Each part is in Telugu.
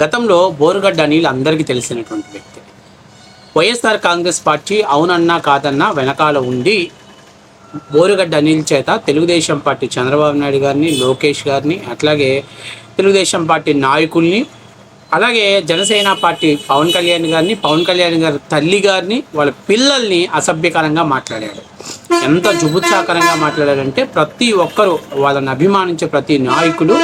గతంలో బోరుగడ్డ అనిల్ అందరికీ తెలిసినటువంటి వ్యక్తి. వైఎస్ఆర్ కాంగ్రెస్ పార్టీ అవునన్నా కాదన్నా వెనకాల ఉండి బోరుగడ్డ అనిల్ చేత తెలుగుదేశం పార్టీ చంద్రబాబు నాయుడు గారిని లోకేష్ గారిని అట్లాగే తెలుగుదేశం పార్టీ నాయకుల్ని అలాగే జనసేన పార్టీ పవన్ కళ్యాణ్ గారిని పవన్ కళ్యాణ్ గారి తల్లి గారిని వాళ్ళ పిల్లల్ని అసభ్యకరంగా మాట్లాడాడు. ఎంత జుబుత్సాకరంగా మాట్లాడారంటే ప్రతి ఒక్కరూ వాళ్ళని అభిమానించే ప్రతి నాయకులు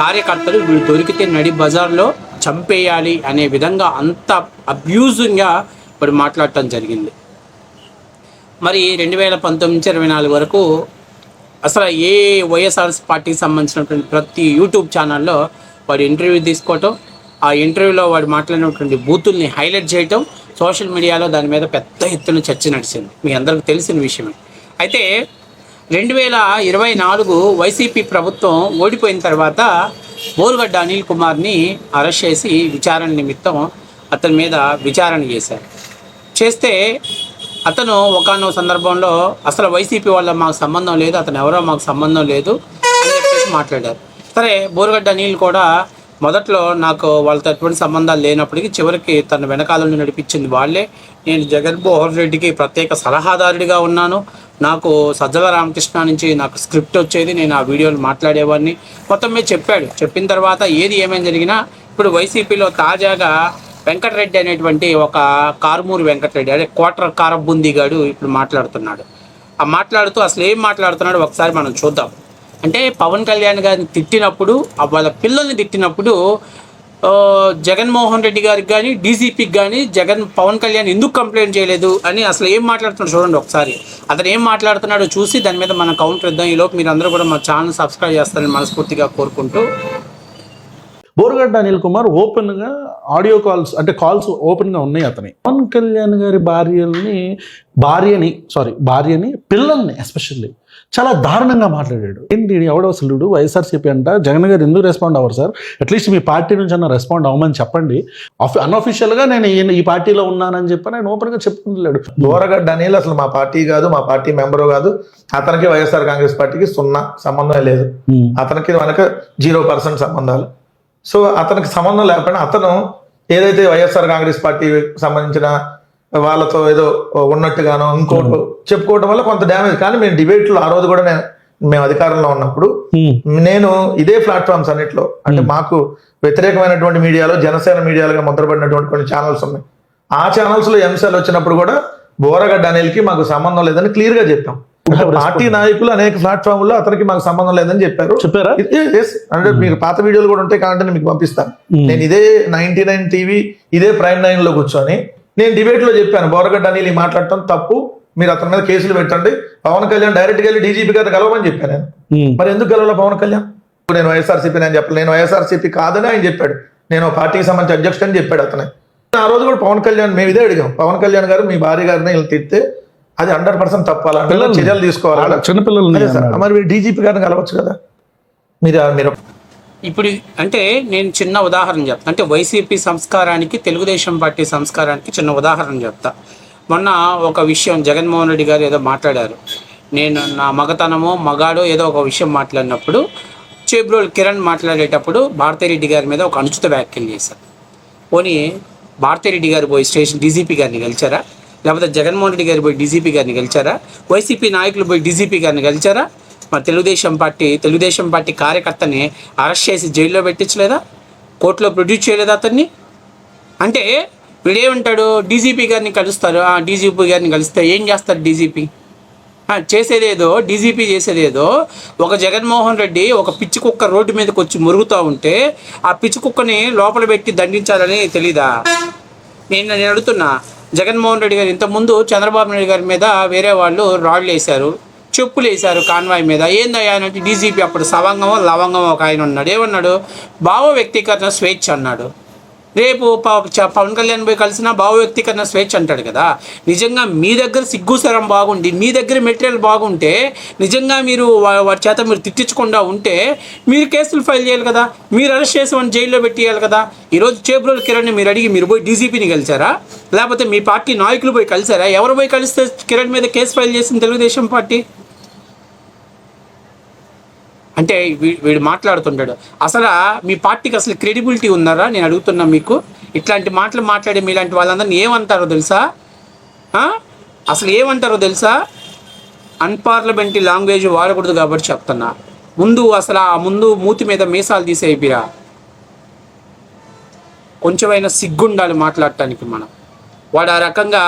కార్యకర్తలు వీళ్ళు దొరికితే నడి బజార్లో చంపేయాలి అనే విధంగా అంత అబ్యూజింగ్గా ఇప్పుడు మాట్లాడటం జరిగింది. మరి రెండు వేల పంతొమ్మిది నుంచి ఇరవై నాలుగు వరకు అసలు ఏ వైఎస్ఆర్ఎస్ పార్టీకి సంబంధించినటువంటి ప్రతి యూట్యూబ్ ఛానల్లో వాడు ఇంటర్వ్యూ తీసుకోవటం ఆ ఇంటర్వ్యూలో వాడు మాట్లాడినటువంటి బూతుల్ని హైలైట్ చేయటం సోషల్ మీడియాలో దాని మీద పెద్ద ఎత్తున చర్చ నడిచింది. మీ అందరికి తెలిసిన విషయమే. అయితే రెండు వేల ఇరవై నాలుగు వైసీపీ ప్రభుత్వం ఓడిపోయిన తర్వాత బోరుగడ్డ అనిల్ కుమార్ని అరెస్ట్ చేసి విచారణ నిమిత్తం అతని మీద విచారణ చేశారు. చేస్తే అతను ఒకనో సందర్భంలో అసలు వైసీపీ వాళ్ళ మాకు సంబంధం లేదు అతను ఎవరో మాకు సంబంధం లేదు అని చెప్పేసి మాట్లాడారు. సరే బోరుగడ్డ అనిల్ కూడా మొదట్లో నాకు వాళ్ళతో ఎటువంటి సంబంధాలు లేనప్పటికీ చివరికి తన వెనకాలను నడిపించింది వాళ్ళే. నేను జగన్మోహన్ రెడ్డికి ప్రత్యేక సలహాదారుడిగా ఉన్నాను. నాకు సజ్జల రామకృష్ణ నుంచి నాకు స్క్రిప్ట్ వచ్చేది. నేను ఆ వీడియోలు మాట్లాడేవాడిని. మొత్తం మీద చెప్పాడు. చెప్పిన తర్వాత ఏది ఏమైనా జరిగినా ఇప్పుడు వైసీపీలో తాజాగా వెంకటరెడ్డి అనేటువంటి ఒక కారుమూరి వెంకటరెడ్డి అదే కోటర్ కారబుందిగాడు ఇప్పుడు మాట్లాడుతున్నాడు. ఆ మాట్లాడుతూ అసలు ఏం మాట్లాడుతున్నాడు ఒకసారి మనం చూద్దాం. అంటే పవన్ కళ్యాణ్ గారిని తిట్టినప్పుడు వాళ్ళ పిల్లల్ని తిట్టినప్పుడు జగన్మోహన్ రెడ్డి గారికి కానీ డీజీపీకి కానీ జగన్ పవన్ కళ్యాణ్ ఎందుకు కంప్లైంట్ చేయలేదు అని అసలు ఏం మాట్లాడుతున్నాడు చూడండి ఒకసారి. అతను ఏం మాట్లాడుతున్నాడో చూసి దాని మీద మనం కౌంటర్ ఇద్దాం ఈలోపు మీరు అందరూ కూడా మా ఛానల్ సబ్స్క్రైబ్ చేస్తారని మనస్ఫూర్తిగా కోరుకుంటూ. బోరుగడ్డ అనిల్ కుమార్ ఓపెన్గా ఆడియో కాల్స్ అంటే కాల్స్ ఓపెన్గా ఉన్నాయి అతని. పవన్ కళ్యాణ్ గారి భార్యల్ని భార్యని సారీ భార్యని పిల్లల్ని ఎస్పెషల్లీ చాలా దారుణంగా మాట్లాడాడు. ఏంటి ఎవడో అసలు వీడు వైఎస్ఆర్సీపీ అంట. జగన్ గారు ఎందుకు రెస్పాండ్ అవ్వరు సార్? అట్లీస్ట్ మీ పార్టీ నుంచి అన్న రెస్పాండ్ అవ్వమని చెప్పండి. అన్అఫీషియల్గా నేను ఈ- పార్టీలో ఉన్నానని చెప్పి నేను ఓపెన్గా చెప్పుకుంటలేడు. దూరగడ్డ అనిల్ అసలు మా పార్టీ కాదు మా పార్టీ మెంబరు కాదు. అతనికి వైఎస్ఆర్ కాంగ్రెస్ పార్టీకి సున్నా సంబంధం లేదు. అతనికి మనకు జీరో పర్సెంట్ సంబంధాలు. సో అతనికి సంబంధం లేకపోయినా అతను ఏదైతే వైఎస్ఆర్ కాంగ్రెస్ పార్టీ సంబంధించిన వాళ్ళతో ఏదో ఉన్నట్టుగానో ఇంకోటి చెప్పుకోవడం వల్ల కొంత డ్యామేజ్. కానీ మేము డిబేట్లో ఆ రోజు కూడా నేను మేము అధికారంలో ఉన్నప్పుడు. నేను ఇదే ప్లాట్ఫామ్స్ అన్నిట్లో అంటే మాకు వ్యతిరేకమైనటువంటి మీడియాలో జనసేన మీడియాలుగా ముద్రపడినటువంటి కొన్ని ఛానల్స్ ఉన్నాయి. ఆ ఛానల్స్లో అంశాలు వచ్చినప్పుడు కూడా బోరగడ్డ అనిల్కి మాకు సంబంధం లేదని క్లియర్గా చెప్పాం. పార్టీ నాయకులు అనేక ప్లాట్ఫామ్లో అతనికి మాకు సంబంధం లేదని చెప్పారు. చెప్పారా? అంటే మీరు పాత వీడియోలు కూడా ఉంటాయి కాబట్టి మీకు పంపిస్తాను. నేను ఇదే నైన్టీ నైన్ టీవీ ఇదే ప్రైమ్ నైన్లో కూర్చొని నేను డిబేట్లో చెప్పాను బోరగడ్డ అనిల్ మాట్లాడటం తప్పు మీరు అతని మీద కేసులు పెట్టండి పవన్ కళ్యాణ్ డైరెక్ట్గా వెళ్ళి డీజీపీ గారిని కలవమని చెప్పాను నేను. మరి ఎందుకు గెలవలే పవన్ కళ్యాణ్ నేను వైఎస్ఆర్సీపీ అని చెప్పలేదు నేను వైఎస్ఆర్సీపీ కాదని ఆయన చెప్పాడు నేను పార్టీకి సంబంధించి అధ్యక్షుడు అని చెప్పాడు అతనే ఆ రోజు కూడా పవన్ కళ్యాణ్ మేము ఇదే అడిగాం పవన్ కళ్యాణ్ గారు మీ భార్య గారిని వీళ్ళు తిడితే అది హండ్రెడ్ పర్సెంట్ తప్పాలి. చర్యలు తీసుకోవాలి. అన్నాడు. మరి మీరు డీజీపీ గారిని కలవచ్చు కదా మీరు మీరు ఇప్పుడు అంటే నేను చిన్న ఉదాహరణ చెప్తా. అంటే వైసీపీ సంస్కారానికి తెలుగుదేశం పార్టీ సంస్కారానికి చిన్న ఉదాహరణ చెప్తా. మొన్న ఒక విషయం జగన్మోహన్ రెడ్డి గారు ఏదో మాట్లాడారు. నేను నా మగతనమో మగాడో ఏదో ఒక విషయం మాట్లాడినప్పుడు చేబ్రోల్ కిరణ్ మాట్లాడేటప్పుడు భారతిరెడ్డి గారి మీద ఒక అనుచిత వ్యాఖ్యలు చేశారు. పోనీ భారతిరెడ్డి గారు పోయి స్టేషన్ డీజీపీ గారిని గెలిచారా? లేకపోతే జగన్మోహన్ రెడ్డి గారు పోయి డీజీపీ గారిని గెలిచారా? వైసీపీ నాయకులు పోయి డీజీపీ గారిని గెలిచారా? మరి తెలుగుదేశం పార్టీ తెలుగుదేశం పార్టీ కార్యకర్తని అరెస్ట్ చేసి జైల్లో పెట్టించలేదా? కోర్టులో ప్రొడ్యూస్ చేయలేదా అతన్ని? అంటే వీడేమంటాడు? డీజీపీ గారిని కలుస్తారు. ఆ డీజీపీ గారిని కలిస్తే ఏం చేస్తారు డీజీపీ? చేసేదేదో డీజీపీ చేసేదేదో ఒక జగన్మోహన్ రెడ్డి ఒక పిచ్చి కుక్క రోడ్డు మీదకి వచ్చి మురుగుతూ ఉంటే ఆ పిచ్చి కుక్కని లోపల పెట్టి దండించాలని తెలీదా? నేను నేను అడుగుతున్నా. జగన్మోహన్ రెడ్డి గారు ఇంతకుముందు చంద్రబాబు నాయుడు గారి మీద వేరే వాళ్ళు రాళ్ళు వేశారు. చెప్పులు వేశారు కాన్వాయ్ మీద. ఏందయ్యా అంటే డీజీపీ అప్పుడు సవంగమో లవంగమో ఒక ఆయన ఉన్నాడు. ఏమన్నాడు? భావ వ్యక్తీకరణ స్వేచ్ఛ అన్నాడు. రేపు పవన్ కళ్యాణ్ పోయి కలిసిన భావ వ్యక్తీకరణ స్వేచ్ఛ అంటాడు కదా. నిజంగా మీ దగ్గర సిగ్గుసరం బాగుండి మీ దగ్గర మెటీరియల్ బాగుంటే నిజంగా మీరు వారి చేత మీరు తిట్టించకుండా ఉంటే మీరు కేసులు ఫైల్ చేయాలి కదా. మీరు అరెస్ట్ చేసి వాడిని జైల్లో పెట్టేయాలి కదా. ఈరోజు చేబ్రోల్ కిరణ్ మీరు అడిగి మీరు పోయి డీజీపీని కలిసారా? లేకపోతే మీ పార్టీ నాయకులు పోయి కలిసారా? ఎవరు పోయి కలిస్తే కిరణ్ మీద కేసు ఫైల్ చేసింది తెలుగుదేశం పార్టీ? అంటే వీడు మాట్లాడుతుంటాడు. అసలు మీ పార్టీకి అసలు క్రెడిబిలిటీ ఉన్నారా? నేను అడుగుతున్నా మీకు. ఇట్లాంటి మాటలు మాట్లాడే మీలాంటి వాళ్ళందరినీ ఏమంటారో తెలుసా? అసలు ఏమంటారో తెలుసా? అన్పార్లమెంటరీ లాంగ్వేజ్ వాడకూడదు కాబట్టి చెప్తున్నా. ముందు అసలు ఆ ముందు మూతి మీద మీసాలు తీసేయిపిరా కొంచెమైనా సిగ్గుండాలి మాట్లాడటానికి మనం. వాడు ఆ రకంగా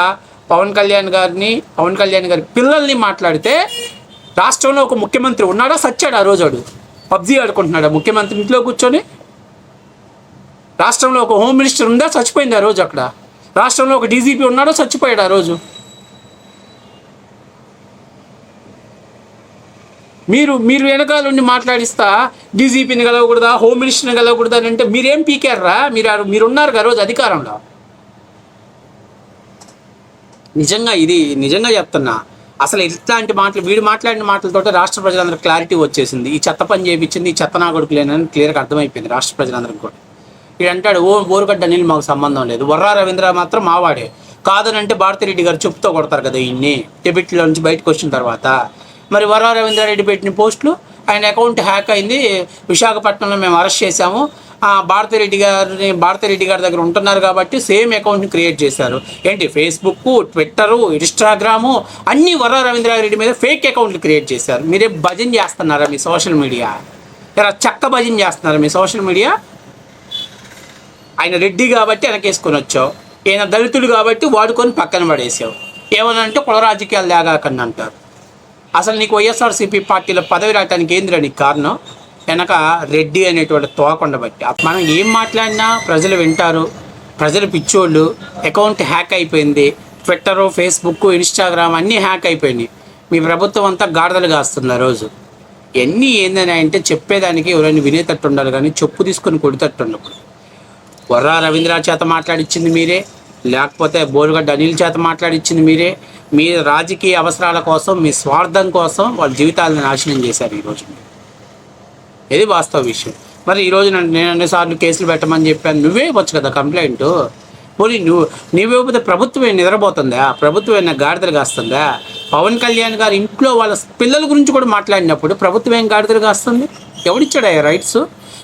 పవన్ కళ్యాణ్ గారిని పవన్ కళ్యాణ్ గారి పిల్లల్ని మాట్లాడితే రాష్ట్రంలో ఒక ముఖ్యమంత్రి ఉన్నాడా? సచ్చాడు ఆ రోజు వాడు పబ్జీ ఆడుకుంటున్నాడా? ముఖ్యమంత్రి ఇంట్లో కూర్చొని? రాష్ట్రంలో ఒక హోమ్ మినిస్టర్ ఉందా? చచ్చిపోయింది ఆ రోజు అక్కడ? రాష్ట్రంలో ఒక డీజీపీ ఉన్నాడో? చచ్చిపోయాడు ఆ రోజు? మీరు మీరు వెనకాల ఉండి మాట్లాడిస్తా డీజీపీని గెలవకూడదా హోమ్ మినిస్టర్ని గెలవకూడదా అని అంటే మీరేం పీకారా మీరు ఆ- మీరు ఉన్నారు కదా రోజు అధికారంలో? నిజంగా ఇది నిజంగా చెప్తున్నా. అసలు ఇట్లాంటి మాటలు వీడు మాట్లాడిన మాటలతో రాష్ట్ర ప్రజలందరూ క్లారిటీ వచ్చేసింది. ఈ చెత్త పని చేయించింది ఈ చెత్త నా కొడుకులేనని క్లియర్గా అర్థమైపోయింది రాష్ట్ర ప్రజలందరికీ కూడా. వీడు అంటాడు ఓ బోరుగడ్డ నీళ్ళు మాకు సంబంధం లేదు. వర్రా రవీంద్ర మాత్రం మావాడే కాదనంటే భారతిరెడ్డి గారు చెప్తూ కొడతారు కదా ఇన్ని డెబిట్లో నుంచి బయటకు వచ్చిన తర్వాత. మరి వర్రా రవీంద్రారెడ్డి పెట్టిన పోస్టులు ఆయన అకౌంట్ హ్యాక్ అయింది. విశాఖపట్నంలో మేము అరెస్ట్ చేశాము. భారతిరెడ్డి గారిని భారతిరెడ్డి గారి దగ్గర ఉంటున్నారు కాబట్టి సేమ్ అకౌంట్ని క్రియేట్ చేశారు. ఏంటి? ఫేస్బుక్ ట్విట్టరు ఇన్స్టాగ్రాము అన్ని రవీంద్ర రవీంద్రారెడ్డి మీద ఫేక్ అకౌంట్లు క్రియేట్ చేశారు. మీరే భజన చేస్తున్నారా మీ సోషల్ మీడియా ఇలా చక్క భజన చేస్తున్నారా మీ సోషల్ మీడియా ఆయన రెడ్డి కాబట్టి వెనకేసుకొని వచ్చావు. ఈయన దళితుడు కాబట్టి వాడుకొని పక్కన పడేసావు. ఏమనంటే కుల రాజకీయాలు లేగాకండి అంటారు అసలు నీకు వైఎస్ఆర్సీపీ పార్టీలో పదవి రావడానికి ఏందిరా నీకు కారణం? వెనక రెడ్డి అనేటువంటి తోకుండా బట్టి మనం ఏం మాట్లాడినా ప్రజలు వింటారు. ప్రజలు పిచ్చోళ్ళు. అకౌంట్ హ్యాక్ అయిపోయింది. ట్విట్టర్ ఫేస్బుక్ ఇన్స్టాగ్రామ్ అన్నీ హ్యాక్ అయిపోయినాయి. మీ ప్రభుత్వం అంతా గాడిదలు కాస్తుంది ఆ రోజు. ఎన్ని ఏందని అంటే చెప్పేదానికి ఎవరైనా వినేటట్టు ఉండాలి కానీ చెప్పు తీసుకుని కొడితట్టు ఉండకూడదు. వర్రా రవీంద్ర చేత మాట్లాడిచ్చింది మీరే. లేకపోతే బోరుగడ్డ అనిల్ చేత మాట్లాడిచ్చింది మీరే. మీ రాజకీయ అవసరాల కోసం మీ స్వార్థం కోసం వాళ్ళ జీవితాలను నాశనం చేశారు ఈరోజు ఇది వాస్తవ విషయం. మరి ఈరోజు నేను అన్నిసార్లు కేసులు పెట్టమని చెప్పాను. నువ్వే ఇవ్వచ్చు కదా కంప్లైంట్ పోనీ నువ్వు నువ్వేపోతే ప్రభుత్వం ఏం నిద్రపోతుందా? ప్రభుత్వం ఏమైనా గాడిదలు కాస్తుందా? పవన్ కళ్యాణ్ గారు ఇంట్లో వాళ్ళ పిల్లల గురించి కూడా మాట్లాడినప్పుడు ప్రభుత్వం ఏం గాడిదలు కాస్తుంది? ఎవడిచ్చాడు రైట్స్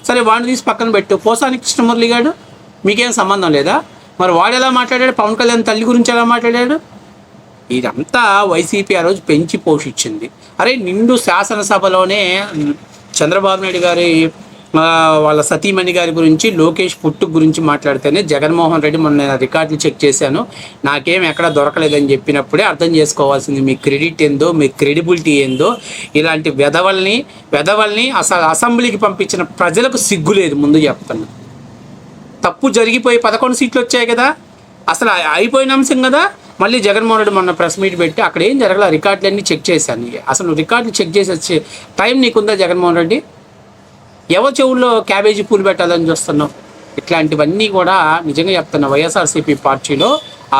సరే వాడిని తీసి పక్కన పెట్టు. పోసాని కృష్ణమురళి గారు మీకేం సంబంధం లేదా? మరి వాడు ఎలా మాట్లాడాడు? పవన్ కళ్యాణ్ తల్లి గురించి ఎలా మాట్లాడాడు? ఇదంతా వైసీపీ ఆ రోజు పెంచి పోషించింది. అరే నిండు శాసనసభలోనే చంద్రబాబు నాయుడు గారి వాళ్ళ సతీమణి గారి గురించి లోకేష్ పుట్టు గురించి మాట్లాడితేనే జగన్మోహన్ రెడ్డి మొన్న నేను రికార్డులు చెక్ చేశాను. నాకేం ఎక్కడ దొరకలేదని చెప్పినప్పుడే అర్థం చేసుకోవాల్సింది మీ క్రెడిట్ ఏందో మీ క్రెడిబిలిటీ ఏందో. ఇలాంటి వెధవల్ని వెధవల్ని అసలు అసెంబ్లీకి పంపించిన ప్రజలకు సిగ్గు లేదు ముందు చెప్తాను తప్పు జరిగిపోయి పదకొండు సీట్లు వచ్చాయి కదా. అసలు అయిపోయిన అంశం కదా. మళ్ళీ జగన్మోహన్ రెడ్డి మొన్న ప్రెస్ మీట్ పెట్టి అక్కడ ఏం జరగల రికార్డులన్నీ చెక్ చేశాను అసలు రికార్డులు చెక్ చేసి వచ్చే టైం నీకుందా జగన్మోహన్ రెడ్డి? ఎవరి చెవుల్లో క్యాబేజీ పూలు పెట్టాలని చూస్తున్నావు? ఇట్లాంటివన్నీ కూడా నిజంగా చెప్తున్న వైఎస్ఆర్సీపీ పార్టీలో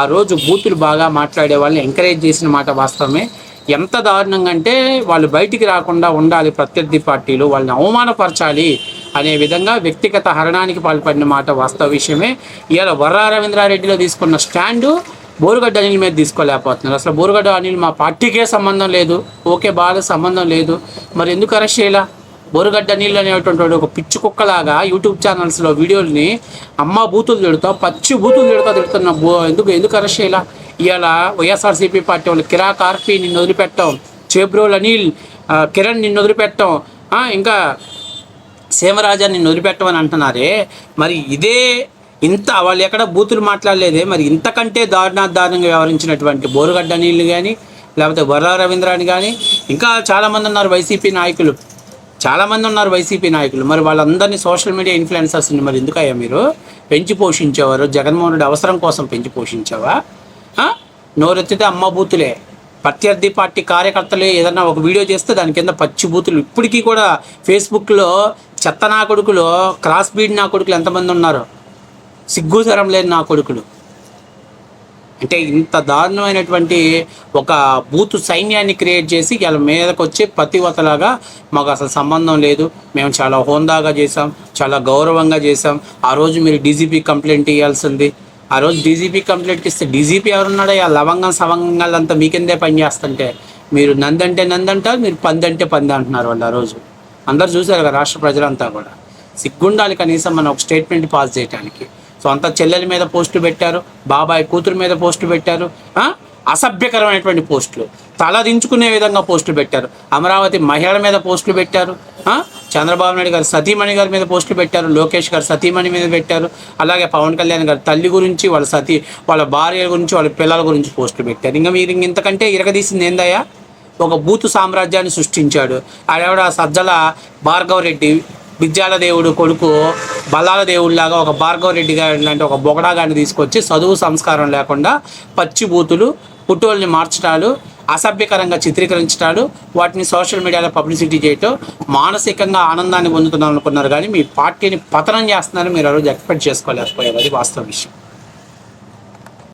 ఆ రోజు బూతులు బాగా మాట్లాడే వాళ్ళని ఎంకరేజ్ చేసిన మాట వాస్తవమే. ఎంత దారుణంగా అంటే వాళ్ళు బయటికి రాకుండా ఉండాలి ప్రత్యర్థి పార్టీలు వాళ్ళని అవమానపరచాలి అనే విధంగా వ్యక్తిగత హరణానికి పాల్పడిన మాట వాస్తవ విషయమే. ఇవాళ వర్రా రవీంద్రారెడ్డిలో తీసుకున్న స్టాండు బోరుగడ్డ అనిల్ మీద తీసుకోలేకపోతున్నారు. అసలు బోరుగడ్డ అనిల్ మా పార్టీకే సంబంధం లేదు ఓకే బాల సంబంధం లేదు మరి ఎందుకు అరెస్ట్ చేయాల? బోరుగడ్డ నీళ్ళు అనేటువంటి ఒక పిచ్చి కుక్కలాగా యూట్యూబ్ ఛానల్స్లో వీడియోల్ని అమ్మ బూతులు తిడుతా పచ్చి బూతులు తిడుతా తిడుతున్న బో ఎందుకు ఎందుకు అరెస్ట్ చేయాల? ఇవాళ వైఎస్ఆర్సీపీ పార్టీ వాళ్ళు కిరాక్ ఆర్పి నిన్ను వదిలిపెట్టాం చేబ్రోల్ అనిల్ కిరణ్ నిన్ను వదిలిపెట్టాం ఇంకా సేమరాజా నిన్ను వదిలిపెట్టమని అంటున్నారే మరి ఇదే ఇంత వాళ్ళు ఎక్కడ బూతులు మాట్లాడలేదే. మరి ఇంతకంటే దారుణా దారుణంగా వ్యవహరించినటువంటి బోరుగడ్డ నీళ్ళు కానీ లేకపోతే వర్రా రవీంద్రాని కానీ ఇంకా చాలామంది ఉన్నారు వైసీపీ నాయకులు. చాలామంది ఉన్నారు వైసీపీ నాయకులు. మరి వాళ్ళందరినీ సోషల్ మీడియా ఇన్ఫ్లుయెన్సర్స్ని మరి ఎందుకయ్యా మీరు? పెంచి పోషించేవారు. జగన్మోహన్ రెడ్డి అవసరం కోసం పెంచి పోషించావా? నోరెత్తితే అమ్మ బూతులే. ప్రత్యర్థి పార్టీ కార్యకర్తలు ఏదన్నా ఒక వీడియో చేస్తే దాని కింద పచ్చి బూతులు. ఇప్పటికీ కూడా ఫేస్బుక్లో చెత్త నా కొడుకులు క్రాస్ బీడ్ నా కొడుకులు ఎంతమంది ఉన్నారు? సిగ్గుసరం లేని నా కొడుకులు. అంటే ఇంత దారుణమైనటువంటి ఒక బూతు సైన్యాన్ని క్రియేట్ చేసి వాళ్ళ మీదకి వచ్చి పతివతలాగా మాకు అసలు సంబంధం లేదు. మేము చాలా హోందాగా చేసాం చాలా గౌరవంగా చేసాం ఆ రోజు మీరు డీజీపీ కంప్లైంట్ ఇవ్వాల్సింది ఆ రోజు డీజీపీ కంప్లైంట్ ఇస్తే డీజీపీ ఎవరున్నాడో ఆ లవంగం సవంగాలంతా మీకిందే పని చేస్తుంటే? మీరు నందంటే నందంటారు మీరు పందంటే పంది అంటున్నారు వాళ్ళు ఆ రోజు. అందరు చూశారు కదా రాష్ట్ర ప్రజలంతా కూడా. సిగ్గుండాలి కనీసం మనం ఒక స్టేట్మెంట్ పాస్ చేయడానికి సొంత చెల్లెల మీద పోస్టు పెట్టారు బాబాయ్ కూతురు మీద పోస్టు పెట్టారు అసభ్యకరమైనటువంటి పోస్టులు. తల దించుకునే విధంగా పోస్టులు పెట్టారు. అమరావతి మహిళల మీద పోస్టులు పెట్టారు చంద్రబాబు నాయుడు గారు సతీమణి గారి మీద పోస్టులు పెట్టారు లోకేష్ గారు సతీమణి మీద పెట్టారు అలాగే పవన్ కళ్యాణ్ గారు తల్లి గురించి వాళ్ళ సతీ వాళ్ళ భార్య గురించి వాళ్ళ పిల్లల గురించి పోస్టులు పెట్టారు. ఇంకా మీరు ఇంతకంటే ఇరగదీసింది ఏందయ్యా? ఒక బూతు సామ్రాజ్యాన్ని సృష్టించాడు. ఆడెవడ? సజ్జల భార్గవరెడ్డి బిజ్జాల విద్యాల దేవుడు కొడుకు బల్లాల దేవుడిలాగా ఒక భార్గవ రెడ్డి గారి లాంటి ఒక బొగడా గారిని తీసుకొచ్చి చదువు సంస్కారం లేకుండా పచ్చి బూతులు పుట్టువల్ని మార్చడాలు అసభ్యకరంగా చిత్రీకరించడాలు వాటిని సోషల్ మీడియాలో పబ్లిసిటీ చేయటం మానసికంగా ఆనందాన్ని పొందుతున్నాం అనుకున్నారు కానీ మీ పార్టీని పతనం చేస్తున్నారని మీరు ఆ రోజు ఎక్స్పెక్ట్ చేసుకోలేకపోయారు అది వాస్తవ విషయం.